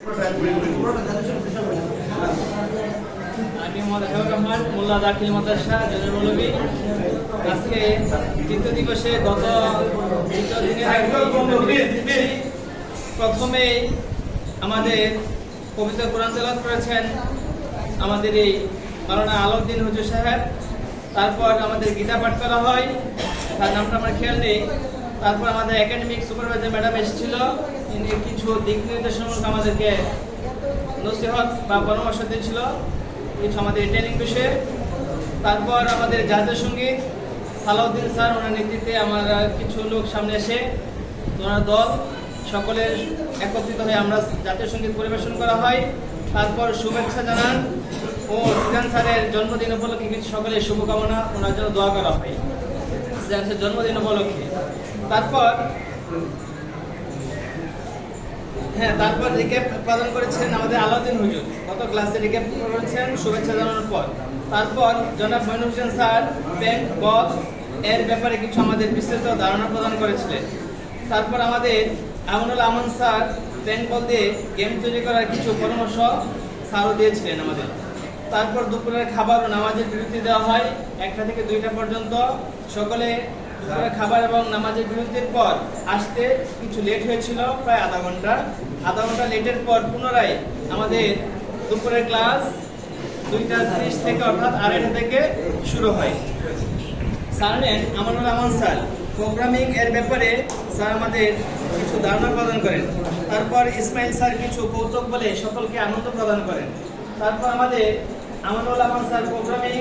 আমি হাবিবুর রহমান মোল্লা দাখিল মাদ্রাসা জনের মৌলবী আজকে তৃতীয় দিবসে গত দিনের প্রথমে আমাদের পবিত্র কোরআন তেলাওয়াত করেছেন আমাদের এই মারানা আলাউদ্দিন হুজুর সাহেব। তারপর আমাদের গীতা পাঠ করা হয়। তার নামটা আমার খেয়াল নেই। তারপর আমাদের একাডেমিক সুপারভাইজার ম্যাডাম এসেছিল। কিছু দিক নির্দেশনামূলক আমাদেরকে নসিহত বা পরামর্শ দিয়েছিল, কিছু আমাদের ট্রেনিং বিষয়ে। তারপর আমাদের জাতীয় সংগীত, সালাউদ্দিন স্যার ওনার নেতৃত্বে আমার কিছু লোক সামনে এসে, ওনার দল সকলে একত্রিত হয়ে আমরা জাতীয় সংগীত পরিবেশন করা হয়। তারপর শুভেচ্ছা জানান ও সিজান স্যারের জন্মদিন উপলক্ষে কিছু সকলে শুভকামনা ওনার জন্য দোয়া করা হয়। জন্মদিন উপলক্ষে। তারপর হ্যাঁ তারপর রিক্যাপ প্রদান করেছেন আমাদের আলাউদ্দিন হুজুর। গত ক্লাসে রিক্যাপ করেছেন, শুভেচ্ছা জানানোর পর। তারপর জনাব মইনুল হোসেন স্যার ব্যাংক বল এর ব্যাপারে কিছু আমাদের বিস্তৃত ধারণা প্রদান করেছিলেন। তারপর আমাদের আমনুল আমন স্যার ব্যাংক বল দিয়ে গেম তৈরি করার কিছু পরামর্শ স্যারও দিয়েছিলেন আমাদের। তারপর দুপুরের খাবার ও নামাজের বিরতি দেওয়া হয়, একটা থেকে দুইটা পর্যন্ত। সকলে খাবার এবং নামাজের বিরতির পর আসতে কিছু লেট হয়েছিল, প্রায় আধা ঘণ্টা। আধা ঘণ্টা লেটের পর পুনরায় আমাদের দুপুরের ক্লাস দুইটা ত্রিশ থেকে অর্থাৎ আড়াইটা থেকে শুরু হয়। স্যার নেন আমানুর রহমান স্যার। প্রোগ্রামিং এর ব্যাপারে স্যার আমাদের কিছু ধারণা প্রদান করেন। তারপর ইসমাইল স্যার কিছু কৌতুক বলে সকলকে আনন্দ প্রদান করেন। তারপর আমাদের Amanul Rahman sir programming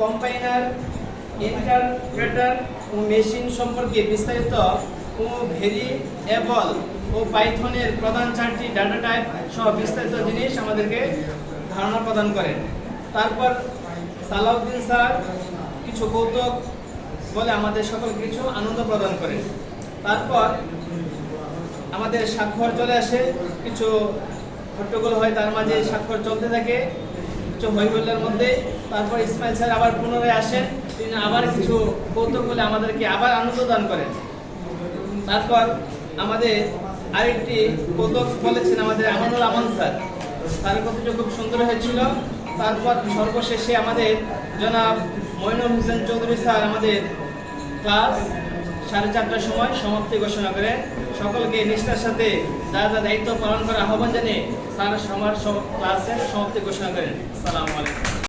compiler interpreter ও মেশিন সম্পর্কে বিস্তারিত ও ভেরিয়েবল ও পাইথনের প্রধান চারটি ডাটা টাইপ সহ বিস্তারিত জিনিস আমাদেরকে ধারণা প্রদান করেন। তারপর সালাউদ্দিন স্যার কিছু কৌতুক বলে আমাদের সকল কিছু আনন্দ প্রদান করেন। তারপর আমাদের স্বাক্ষর চলে আসে, কিছু হট্টগোল হয় তার মাঝে স্বাক্ষর চলতে থাকে, কিছু হৈহুল্লার মধ্যে। তারপর ইসমাইল স্যার আবার পুনরায় আসেন। তিনি আবার কিছু কৌতুক বলে আমাদেরকে আবার আনন্দ দান করেন। তারপর আমাদের আরেকটি কৌতুক বলেছেন আমাদের আমানুল আমান স্যার। তার কথাটা খুব সুন্দর হয়েছিল। তারপর সর্বশেষে আমাদের জনাব মইনুল হোসেন চৌধুরী স্যার আমাদের ক্লাস সাড়ে চারটার সময় সমাপ্তি ঘোষণা করে সকলকে নিষ্ঠার সাথে যা যা দায়িত্ব পালন করার আহ্বান জানিয়ে স্যার সমার ক্লাসের সমাপ্তি ঘোষণা করেন। সালামু আলাইকুম।